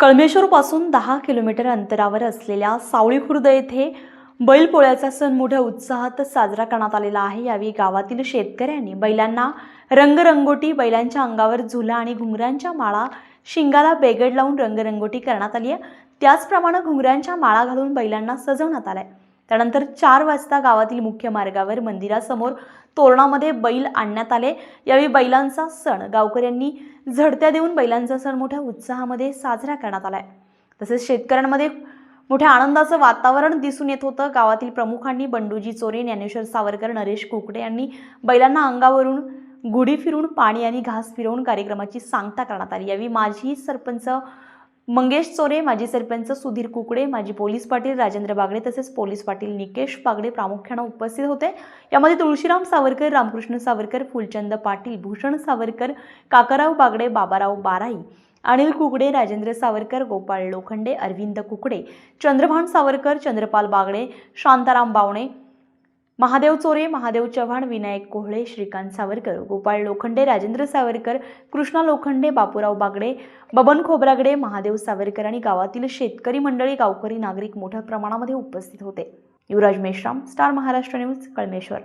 कळमेश्वरपासून दहा किलोमीटर अंतरावर असलेल्या सावळी खुर्द येथे बैलपोळ्याचा सण मोठ्या उत्साहात साजरा करण्यात आलेला आहे. यावेळी गावातील शेतकऱ्यांनी बैलांना रंगरंगोटी बैलांच्या अंगावर झुला आणि घुंगरांच्या माळा शिंगाला बेगड लावून रंगरंगोटी करण्यात आली आहे. त्याचप्रमाणे घुंगरांच्या माळा घालून बैलांना सजवण्यात आलाय. त्यानंतर चार वाजता गावातील मुख्य मार्गावर मंदिरासमोर तोरणामध्ये बैल आणण्यात आले. यावेळी बैलांचा सण गावकऱ्यांनी झडत्या देऊन बैलांचा सण मोठ्या उत्साहामध्ये साजरा करण्यात आलाय. तसेच शेतकऱ्यांमध्ये मोठ्या आनंदाचं वातावरण दिसून येत होतं. गावातील प्रमुखांनी बंडूजी चोरे ज्ञानेश्वर सावरकर नरेश कुकडे यांनी बैलांना अंगावरून गुढी फिरून पाणी आणि घास फिरवून कार्यक्रमाची सांगता करण्यात आली. यावेळी माजी सरपंच मंगेश चोरे माजी सरपंच सुधीर कुकडे माजी पोलीस पाटील राजेंद्र बागडे तसेच पोलीस पाटील निकेश बागडे प्रामुख्यानं उपस्थित होते. यामध्ये तुळशीराम सावरकर रामकृष्ण सावरकर फुलचंद पाटील भूषण सावरकर काकाराव बागडे बाबाराव बाराई अनिल कुकडे राजेंद्र सावरकर गोपाळ लोखंडे अरविंद कुकडे चंद्रभान सावरकर चंद्रपाल बागडे शांताराम बावणे महादेव चोरे महादेव चव्हाण विनायक कोहळे श्रीकांत सावरकर गोपाळ लोखंडे राजेंद्र सावरकर कृष्णा लोखंडे बापूराव बागडे बबन खोबरागडे महादेव सावरकर आणि गावातील शेतकरी मंडळी गावकरी नागरिक मोठ्या प्रमाणामध्ये उपस्थित होते. Yuvraj Meshram star Maharashtra news Kalmeshwar.